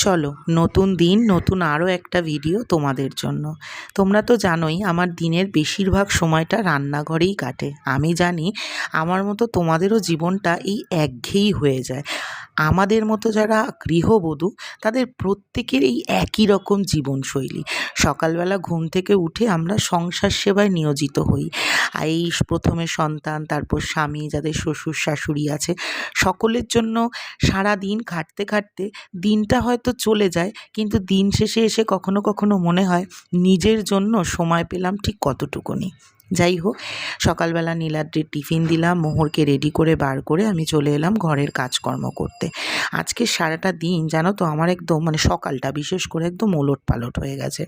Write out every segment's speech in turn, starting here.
চলো, নতুন দিন, নতুন আরও একটা ভিডিও তোমাদের জন্য। তোমরা তো জানোই, আমার দিনের বেশিরভাগ সময়টা রান্নাঘরেই কাটে। আমি জানি, আমার মতো তোমাদেরও জীবনটা এই একঘেয়েই হয়ে যায়। আমাদের মতো যারা গৃহবধূ, তাদের প্রত্যেকের এই একই রকম জীবনশৈলী। সকালবেলা ঘুম থেকে উঠে আমরা সংসার সেবায় নিয়োজিত হই। আর এই প্রথমে সন্তান, তারপর স্বামী, যাদের শ্বশুর, শাশুড়ি আছে, সকলের জন্য সারা দিন খাটতে খাটতে দিনটা হয়তো চলে যায়, কিন্তু দিন শেষে এসে কখনো কখনো মনে হয় নিজের জন্য সময় পেলাম ঠিক কতটুকুনি। যাই হোক, সকালবেলা নীলাদ্রির টিফিন দিলাম, মোহরকে রেডি করে বার করে আমি চলে এলাম ঘরের কাজকর্ম করতে। আজকে সারাটা দিন জানো তো আমার একদম মানে সকালটা বিশেষ করে একদম ওলট পালট হয়ে গেছে।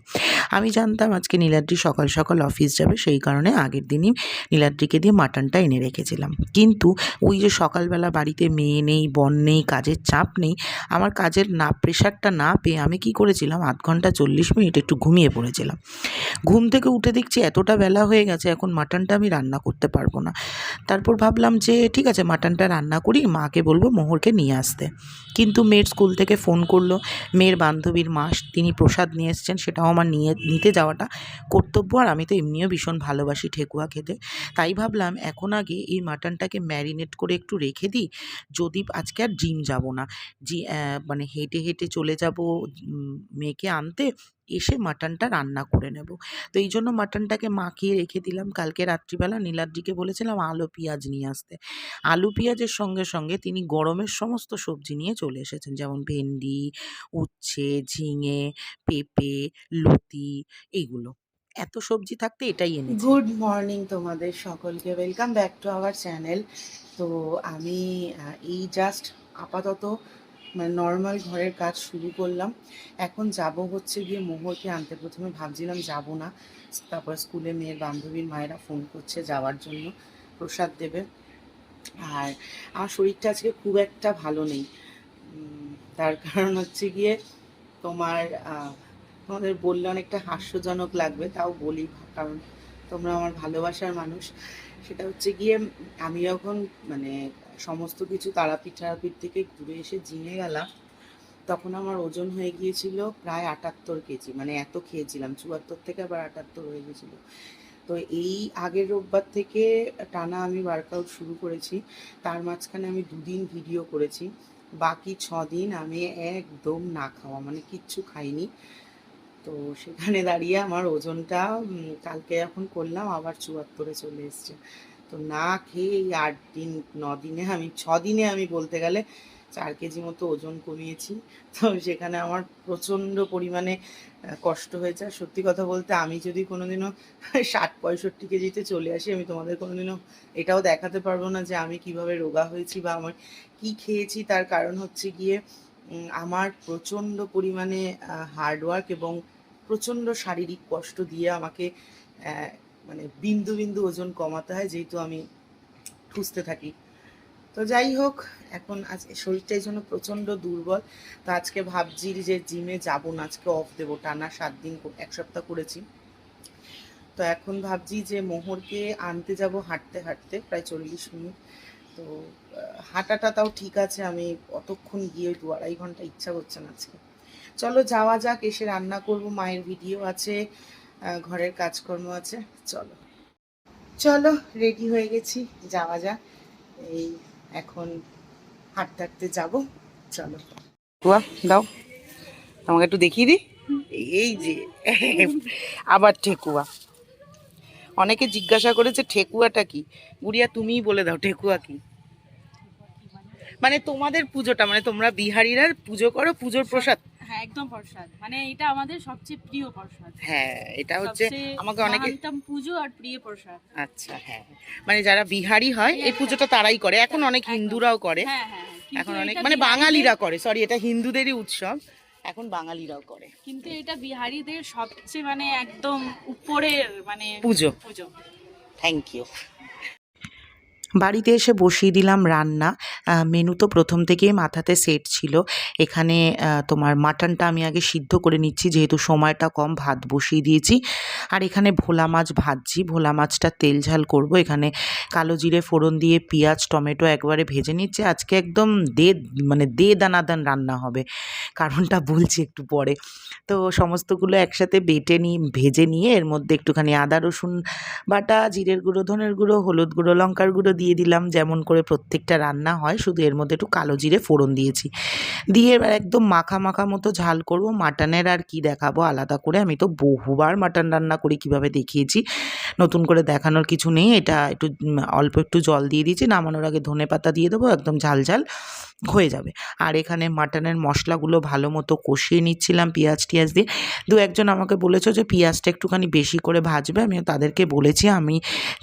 আমি জানতাম আজকে নীলাদ্রি সকাল সকাল অফিস যাবে, সেই কারণে আগের দিনই নীলাদ্রিকে দিয়ে মাটনটা এনে রেখেছিলাম। কিন্তু ওই যে সকালবেলা বাড়িতে মেয়ে নেই, বন নেই, কাজের চাপ নেই, আমার কাজের না প্রেশারটা না পেয়ে আমি কি করেছিলাম, আধ ঘণ্টা চল্লিশ মিনিট একটু ঘুমিয়ে পড়েছিলাম। ঘুম থেকে উঠে দেখছি এতটা বেলা হয়ে গেছে এখন মাটনটা আমি রান্না করতে পারব না। তারপর ভাবলাম যে, ঠিক আছে, মাটনটা রান্না করি, মাকে বলব মোহরকে নিয়ে আসতে। কিন্তু মেয়ের স্কুল থেকে ফোন করল। মেয়ের বান্ধবীর মাস তিনি প্রসাদ নিয়ে এসছেন, সেটাও আমার নিয়ে, নিতে যাওয়াটা কর্তব্য, আর আমি তো এমনিও ভীষণ ভালোবাসি ঠেকুয়া খেতে। তাই ভাবলাম, এখন আগে এই মাটনটাকে ম্যারিনেট করে একটু রেখে দিই, যদি আজকে আর জিম যাব না। জি মানে হেঁটে হেঁটে চলে যাব মেয়েকে আনতে এসে মাটনটা রান্না করে নেব। তো এই জন্য মাটনটাকে মাখিয়ে রেখে দিলাম। কালকে রাত্রিবেলা নীলাদ্রিকে বলেছিলাম আলু পেঁয়াজ নিয়ে আসতে। আলু পেঁয়াজের সঙ্গে সঙ্গে তিনি গরমের সমস্ত সবজি নিয়ে চলে এসেছেন। যেমন ভেন্ডি, উচ্ছে, ঝিঙে, পেঁপে, লতি এইগুলো এত সবজি থাকতে এটাই এনেছি। গুড মর্নিং তোমাদের সকলকে। Welcome back to our channel. তো আমি এই জাস্ট আপাতত মানে নর্মাল ঘরের কাজ শুরু করলাম। এখন যাব হচ্ছে গিয়ে মোহরকে আনতে। প্রথমে ভাবছিলাম যাব না। তারপর স্কুলে মেয়ের বান্ধবীর মায়েরা ফোন করছে যাওয়ার জন্য প্রসাদ দেবে। আর আমার শরীরটা আজকে খুব একটা ভালো নেই। তার কারণ হচ্ছে গিয়ে তোমার তোমাদের বললে অনেকটা হাস্যজনক লাগবে, তাও বলি কারণ তোমরা আমার ভালোবাসার মানুষ। সেটা হচ্ছে গিয়ে আমি যখন মানে সমস্ত কিছু তারাপীঠ তারাপীঠ থেকে ঘুরে এসে জিমে গেলাম। তখন আমার ওজন হয়ে গিয়েছিল প্রায় আটাত্তর কেজি মানে এত খেয়েছিলাম, চুয়াত্তর থেকে আবার আটাত্তর হয়ে গেছিল তো এই আগের রোববার থেকে টানা আমি ওয়ার্কআউট শুরু করেছি, তার মাঝখানে আমি দুদিন ভিডিও করেছি, বাকি ছ দিন আমি একদম না খাওয়া মানে কিচ্ছু খাইনি। তো সেখানে দাঁড়িয়ে আমার ওজনটা কালকে যখন করলাম, আবার চুয়াত্তরে চলে এসছে। তো না খেয়ে এই আট দিন, ন দিনে আমি, ছ দিনে আমি বলতে গেলে চার কেজি মতো ওজন কমিয়েছি। তো সেখানে আমার প্রচণ্ড পরিমাণে কষ্ট হয়েছে। আর সত্যি কথা বলতে আমি যদি কোনোদিনও ষাট পঁয়ষট্টি কেজিতে চলে আসি, আমি তোমাদের কোনোদিনও এটাও দেখাতে পারব না যে আমি কীভাবে রোগা হয়েছি বা আমার কি খেয়েছি। তার কারণ হচ্ছে গিয়ে আমার প্রচণ্ড পরিমাণে হার্ডওয়ার্ক এবং প্রচণ্ড শারীরিক কষ্ট দিয়ে আমাকে মানে বিন্দু বিন্দু ওজন কমাতে হয়, যেহেতু আমি খুঁজতে থাকি। তো যাই হোক, এখন আজ শরীরটা এই জন্য প্রচণ্ড দুর্বল। তো আজকে ভাবছি যে জিমে যাব না, আজকে অফ দেবো। টানা সাত দিন এক সপ্তাহ করেছি। তো এখন ভাবছি যে মোহরকে আনতে যাব হাঁটতে হাঁটতে, প্রায় চল্লিশ মিনিট। তো হাঁটাটা তাও ঠিক আছে, আমি অতক্ষণ গিয়ে দু আড়াই ঘণ্টা ইচ্ছা করছে না আজকে। চলো যাওয়া যাক, এসে রান্না করব, মায়ের ভিডিও আছে। ঘরের কাজকর্ম আছে চলো। চলো রেডি হয়ে গেছি যাওয়া যাক। এই এখন হাঁটতে হাঁটতে যাব চলো। ঠেকুয়া দাও। আমাকে একটু দেখিয়ে দি এই যে আবার ঠেকুয়া। অনেকে জিজ্ঞাসা করেছে ঠেকুয়াটা কি? গুড়িয়া তুমিই বলে দাও ঠেকুয়া কি? মানে তোমাদের পুজোটা মানে তোমরা বিহারিরা পুজো করো পুজোর প্রসাদ হ্যাঁ একদম প্রসাদ। মানে এটা আমাদের সবচেয়ে প্রিয় প্রসাদ। হ্যাঁ এটা হচ্ছে আমাকে অনেকে মহানতম পুজো আর প্রিয় প্রসাদ। আচ্ছা হ্যাঁ। মানে যারা বিহারি হয় এই পুজোটা তারাই করে। এখন অনেক হিন্দুরাও করে। হ্যাঁ হ্যাঁ হ্যাঁ। এখন অনেক মানে বাঙালিরা করে। সরি এটা হিন্দুদেরই উৎসব। এখন বাঙালিরাও করে। কিন্তু এটা বিহারিদের সবচেয়ে মানে একদম উপরের মানে পুজো। পুজো। থ্যাংক ইউ বাড়িতে এসে বসিয়ে দিলাম রান্না। মেনু তো প্রথম থেকেই মাথাতে সেট ছিল। এখানে তোমার মাটনটা আমি আগে সিদ্ধ করে নিচ্ছি, যেহেতু সময়টা কম, ভাত বসিয়ে দিয়েছি। আর এখানে ভোলা মাছ ভাজছি। ভোলা মাছটা তেল ঝাল করব। এখানে কালো জিরে ফোড়ন দিয়ে পেঁয়াজ, টমেটো একবারে ভেজে নিচ্ছে। আজকে একদম দে মানে দে দানাদান রান্না হবে। কারণটা বলছি একটু পরে। তো সমস্তগুলো একসাথে বেটে নিই, ভেজে নিয়ে এর মধ্যে একটুখানি আদা রসুন বাটা, জিরের গুঁড়ো, ধনের গুঁড়ো, হলুদ গুঁড়ো, লঙ্কার গুঁড়ো দিলাম, যেমন করে প্রত্যেকটা রান্না হয়, শুধু এর মধ্যে একটু কালো জিরে ফোড়ন দিয়েছি। দিয়ে এবার একদম মাখা মাখা মতো ঝাল করব, মাটনের আর কি দেখাবো আলাদা করে। আমি তো বহুবার মাটন রান্না করি, কীভাবে দেখিয়েছি, নতুন করে দেখানোর কিছু নেই। এটা একটু অল্প একটু জল দিয়ে দিয়েছি, নামানোর আগে ধনে পাতা দিয়ে দেবো, একদম ঝাল ঝাল হয়ে যাবে। আর এখানে মাটনের মশলাগুলো ভালো মতো কষিয়ে নিচ্ছিলাম পেঁয়াজ টিয়াজ দিয়ে। দু একজন আমাকে বলেছ যে পেঁয়াজটা একটুখানি বেশি করে ভাজবে আমি তাদেরকে বলেছি, আমি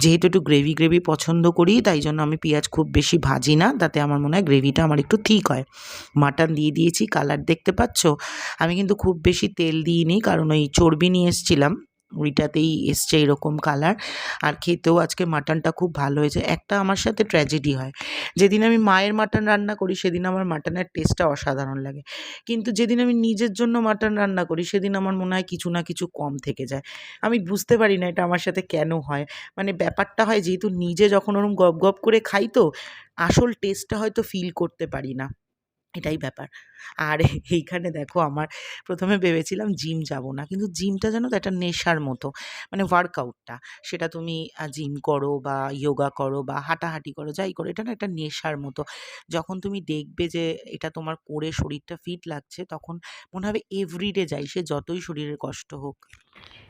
যেহেতু একটু গ্রেভি গ্রেভি পছন্দ করি তাই জন্য আমি পেঁয়াজ খুব বেশি ভাজি না, তাতে আমার মনে হয় গ্রেভিটা আমার একটু ঠিক হয়। মাটন দিয়ে দিয়েছি, কালার দেখতে পাচ্ছ? আমি কিন্তু খুব বেশি তেল দিইনি, কারণ ওই চর্বি নিয়ে এসেছিলাম। ওইটাতেই এসছে এরকম কালার আর খেতেও আজকে মাটনটা খুব ভালো হয়েছে। একটা আমার সাথে ট্র্যাজেডি হয়। যেদিন আমি মায়ের মাটন রান্না করি, সেদিন আমার মাটনের টেস্টটা অসাধারণ লাগে। কিন্তু যেদিন আমি নিজের জন্য মাটন রান্না করি, সেদিন আমার মনে হয় কিছু না কিছু কম থেকে যায়। আমি বুঝতে পারি না এটা আমার সাথে কেন হয়। মানে ব্যাপারটা হয় যেহেতু নিজে যখন ওরকম গপ গপ করে খাই তো, আসল টেস্টটা হয়তো ফিল করতে পারি না। এটাই ব্যাপার। আর এইখানে দেখো আমার প্রথমে ভেবেছিলাম জিম যাব না। কিন্তু জিমটা জানো তো একটা নেশার মতো মানে ওয়ার্কআউটটা সেটা তুমি জিম করো বা যোগা করো বা হাঁটাহাঁটি করো, যাই করো, এটা না একটা নেশার মতো। যখন তুমি দেখবে যে এটা তোমার করে শরীরটা ফিট লাগছে, তখন মনে হবে এভরিডে যাই, সে যতই শরীরের কষ্ট হোক।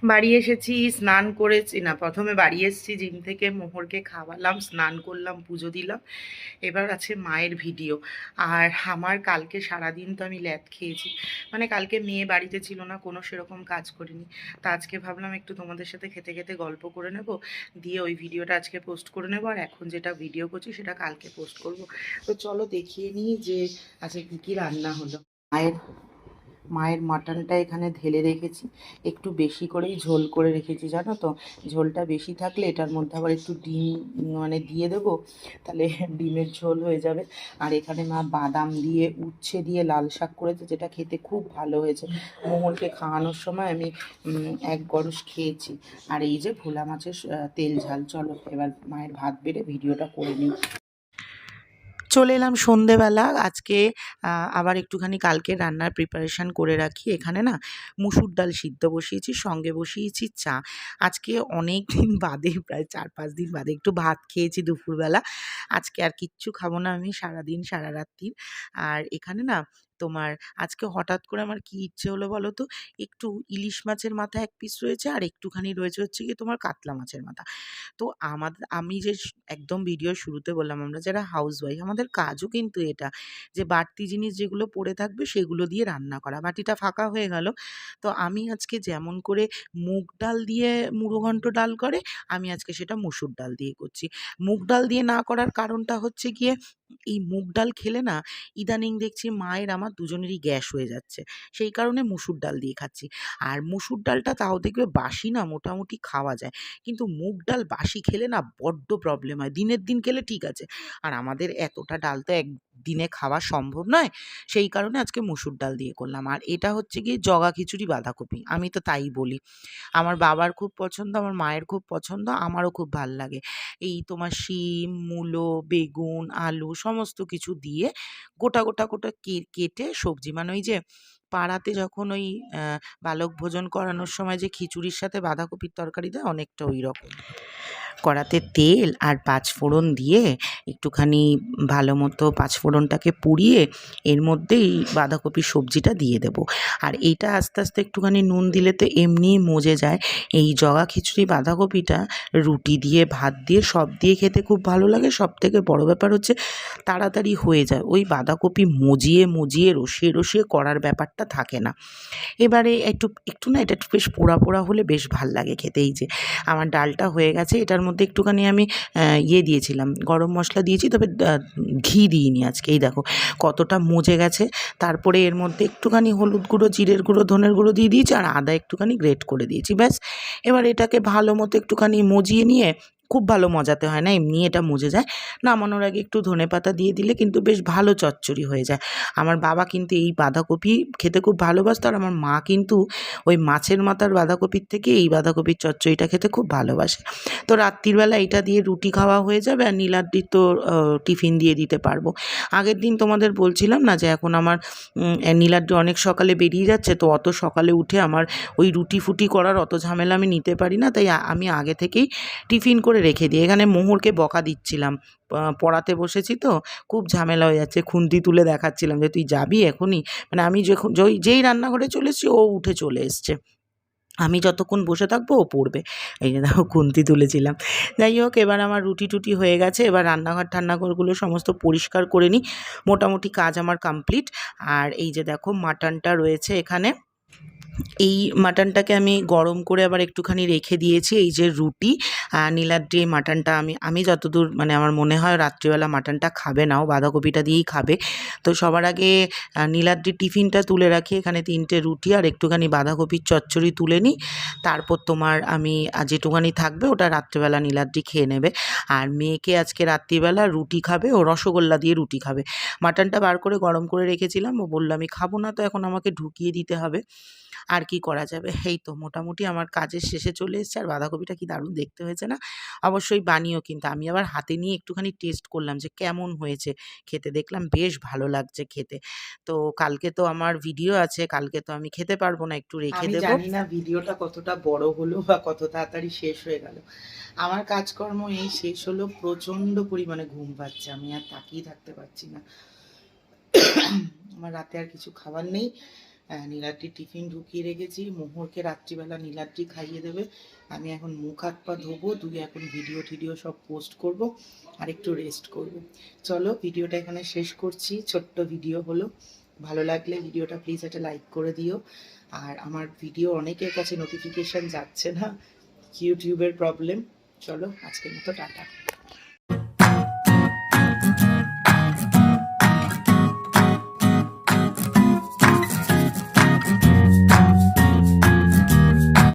বাড়ি এসেছি, স্নান করেছি না, প্রথমে বাড়ি এসেছি, জিম থেকে মোহরকে খাওয়ালাম, স্নান করলাম, পুজো দিলাম। এবার আছে মায়ের ভিডিও আর আমার কালকে সারাদিন তো আমি ল্যাদ খেয়েছি। মানে কালকে মেয়ে বাড়িতে ছিল না, কোনো সেরকম কাজ করিনি। তা আজকে ভাবলাম একটু তোমাদের সাথে খেতে খেতে গল্প করে নেব, দিয়ে ওই ভিডিওটা আজকে পোস্ট করে নেব, আর এখন যেটা ভিডিও করছি সেটা কালকে পোস্ট করব। তো চলো দেখিয়ে নিই যে আজকে কী কী রান্না হলো। মায়ের মায়ের মাটনটা এখানে ঢেলে রেখেছি। একটু বেশি করেই ঝোল করে রেখেছি, জানো তো? ঝোলটা বেশি থাকলে এটার মধ্যে আবার একটু ডিম মানে দিয়ে দেবো, তাহলে ডিমের ঝোল হয়ে যাবে। আর এখানে মা বাদাম দিয়ে, উচ্ছে দিয়ে লাল শাক করেছে, যেটা খেতে খুব ভালো হয়েছে। মোহনকে খাওয়ানোর সময় আমি এক গরস খেয়েছি। আর এই যে ভোলা মাছের তেল ঝাল, চলো এবার মায়ের ভাত বেড়ে ভিডিওটা করে নিই। চলে এলাম সন্ধেবেলা। আজকে আবার একটুখানি কালকে রান্নার প্রিপারেশান করে রাখি। এখানে না মুসুর ডাল সিদ্ধ বসিয়েছি, সঙ্গে বসিয়েছি চা। আজকে অনেক দিন বাদে, প্রায় চার পাঁচ দিন বাদে একটু ভাত খেয়েছি দুপুরবেলা। আজকে আর কিচ্ছু খাব না আমি, সারাদিন, সারা রাত্রির। আর এখানে না তোমার আজকে হঠাৎ করে আমার কি ইচ্ছে হলো বলো তো? একটু ইলিশ মাছের মাথা এক পিস রয়েছে আর একটুখানি রয়েছে হচ্ছে কি তোমার কাতলা মাছের মাথা। তো আমাদের আমি যে একদম ভিডিও শুরুতে বললাম, আমরা যারা হাউস ওয়াইফ আমাদের কাজও কিন্তু এটা যে বাড়তি জিনিস যেগুলো পড়ে থাকবে সেগুলো দিয়ে রান্না করা। বাটিটা ফাঁকা হয়ে গেল। তো আমি আজকে যেমন করে মুগ ডাল দিয়ে মুড়োঘণ্ট ডাল করে, আমি আজকে সেটা মুসুর ডাল দিয়ে করছি। মুগ ডাল দিয়ে না করার কারণটা হচ্ছে গিয়ে এই মুগ ডাল খেলে না ইদানিং দেখছি মায়ের আমার দুজনেরই গ্যাস হয়ে যাচ্ছে। সেই কারণে মুসুর ডাল দিয়ে খাচ্ছি। আর মুসুর ডালটা তাও দেখবে বাসি না, মোটামুটি খাওয়া যায়। কিন্তু মুগ ডাল বাসি খেলে না বড্ড প্রবলেম হয়। দিনের দিন খেলে ঠিক আছে। আর আমাদের এতটা ডাল তো একদিনে খাওয়া সম্ভব নয়, সেই কারণে আজকে মুসুর ডাল দিয়ে করলাম। আর এটা হচ্ছে গিয়ে জগা খিচুড়ি বাঁধাকপি, আমি তো তাই বলি। আমার বাবার খুব পছন্দ, আমার মায়ের খুব পছন্দ, আমারও খুব ভালো লাগে। এই তোমার শিম, মূলো, বেগুন, আলু সমস্ত কিছু দিয়ে গোটা গোটা গোটা কেটে সবজি মানে ওই যে পাড়াতে যখন ওই বালক ভোজন করানোর সময় যে খিচুড়ির সাথে বাঁধাকপির তরকারি দেয় অনেকটা ওই রকম। কড়াতে তেল আর পাঁচফোড়ন দিয়ে একটুখানি ভালো মতো পাঁচফোড়নটাকে পুড়িয়ে এর মধ্যেই বাঁধাকপির সবজিটা দিয়ে দেব। আর এইটা আস্তে আস্তে একটুখানি নুন দিলে তো এমনিই মজে যায়। এই জগা খিচুড়ি, বাঁধাকপিটা রুটি দিয়ে, ভাত দিয়ে, সব দিয়ে খেতে খুব ভালো লাগে। সব থেকে বড় ব্যাপার হচ্ছে তাড়াতাড়ি হয়ে যায়। ওই বাঁধাকপি মজিয়ে মজিয়ে, রসিয়ে রসিয়ে করার ব্যাপারটা থাকে না। এবারে একটু একটু না এটা একটু বেশ পোড়া পোড়া হলে বেশ ভালো লাগে খেতে। এই যে আমার ডালটা হয়ে গেছে, এটার মধ্যে একটুখানি আমি ইয়ে দিয়েছিলাম, গরম মশলা দিয়েছি, তবে ঘি দিইনি আজকে, এই দেখো কতটা মজে গেছে। তারপরে এর মধ্যে একটুখানি হলুদ গুঁড়ো, জিরের গুঁড়ো, ধনের গুঁড়ো দিয়ে দিয়েছি, আর আদা একটুখানি গ্রেট করে দিয়েছি, ব্যাস। এবার এটাকে ভালো মতো একটুখানি মজিয়ে নিয়ে খুব ভালো মজাতে হয় না এমনি এটা মজে যায়। নামানোর আগে একটু ধনে পাতা দিয়ে দিলে কিন্তু বেশ ভালো চচ্চড়ি হয়ে যায়। আমার বাবা কিন্তু এই বাঁধাকপি খেতে খুব ভালোবাসতো আর আমার মা কিন্তু ওই মাছের মাথার বাঁধাকপির থেকে এই বাঁধাকপির চচ্চড়িটা খেতে খুব ভালোবাসে। তো রাত্রিবেলা এটা দিয়ে রুটি খাওয়া হয়ে যাবে আর নীলাদ্রির তো টিফিন দিয়ে দিতে পারব। আগের দিন তোমাদের বলছিলাম না যে এখন আমার নীলাদ্রি অনেক সকালে বেরিয়ে যাচ্ছে, তো অত সকালে উঠে আমার ওই রুটি ফুটি করার অত ঝামেলা আমি নিতে পারি না, তাই আমি আগে থেকেই টিফিন করে রেখে দিই। এখানে মোহরকে বকা দিচ্ছিলাম। পড়াতে বসেছি তো, খুব ঝামেলা হয়ে যাচ্ছে। খুন্তি তুলে দেখাচ্ছিলাম যে, তুই যাবি এখনই? মানে আমি যখন, যেই- রান্নাঘরে চলে এসেছি ও উঠে চলে এসছে। আমি যতক্ষণ বসে থাকব, ও পড়বে। এই যে দেখো, খুন্তি তুলেছিলাম। যাই হোক, এবার আমার রুটি টুটি হয়ে গেছে। এবার রান্নাঘর, ঠান্নাঘরগুলো সমস্ত পরিষ্কার করে নিই। মোটামুটি কাজ আমার কমপ্লিট। আর এই যে দেখো, মাটনটা রয়েছে এখানে। এই মাটনটাকে আমি গরম করে আবার একটুখানি রেখে দিয়েছি এই যে রুটি নীলাদ্রি মাটনটা আমি আমি যতদূর মানে আমার মনে হয় রাত্রিবেলা মাটনটা খাবে না ও বাঁধাকপিটা দিয়েই খাবে। তো সবার আগে আহ, নীলাদ্রির টিফিনটা তুলে রাখি এখানে তিনটে রুটি আর একটুখানি বাঁধাকপির চচ্চড়ি তুলে নিই। তারপর তোমার আমি যেটুখানি থাকবে ওটা রাত্রিবেলা নীলাদ্রি খেয়ে নেবে। আর মেয়েকে আজকে রাত্রিবেলা রুটি খাবে ও রসগোল্লা দিয়ে রুটি খাবে। মাটনটা বার করে গরম করে রেখেছিলাম ও বলল আমি খাব না তো এখন আমাকে ঢুকিয়ে দিতে হবে। আর কি করা যাবে? এই তো মোটামুটি আমার কাজের শেষে চলে এসেছে। আর বাঁধাকপিটা কি দারুণ দেখতে হয়েছে না? অবশ্যই বানিও কিন্তু। আমি আবার হাতে নিয়ে একটুখানি টেস্ট করলাম যে কেমন হয়েছে? খেতে দেখলাম বেশ ভালো লাগছে খেতে। তো কালকে তো আমার ভিডিও আছে। কালকে তো আমি খেতে পারব না একটু রেখে দেবো। জানি না ভিডিওটা কতটা বড় হলো বা কত তাড়াতাড়ি শেষ হয়ে গেল। আমার কাজকর্ম এই শেষ হলো প্রচণ্ড পরিমাণে ঘুম পাচ্ছে। আমি আর তাকিয়ে থাকতে পারছি না। আমার রাতে আর কিছু খাবার নেই। নীলাদ্রি টিফিন ঢুকিয়ে রেখেছি। মোহরকে রাত্রিবেলা নীলাদ্রি খাইয়ে দেবে। আমি এখন মুখ হাত পা ধোবো, দুই এখন ভিডিও টিডিও সব পোস্ট করব আর একটু রেস্ট করব। চলো, ভিডিওটা এখানে শেষ করছি। ছোট্ট ভিডিও হলো। ভালো লাগলে ভিডিওটা প্লিজ একটা লাইক করে দিও। আর আমার ভিডিও অনেকের কাছে নোটিফিকেশন যাচ্ছে না। ইউটিউবের প্রবলেম চলো, আজকের মতো টাটা।